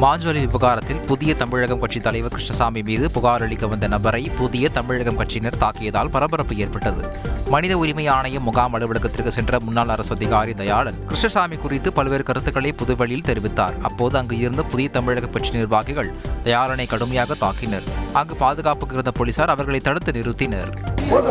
மாஞ்சோலி விவகாரத்தில் புதிய தமிழகம் கட்சி தலைவர் கிருஷ்ணசாமி மீது புகார் அளிக்க வந்த நபரை புதிய தமிழகம் கட்சியினர் தாக்கியதால் பரபரப்பு ஏற்பட்டது மனித உரிமை ஆணைய முகாம் அலுவலகத்திற்கு சென்ற முன்னாள் அரசு அதிகாரி தயாளன் கிருஷ்ணசாமி குறித்து பல்வேறு கருத்துக்களை புதுவெளியில் தெரிவித்தார் அப்போது அங்கு இருந்த புதிய தமிழக கட்சி நிர்வாகிகள் தயாளனை கடுமையாக தாக்கினர் அங்கு பாதுகாப்புக்கு இருந்த போலீசார் அவர்களை தடுத்து நிறுத்தினர் வாங்க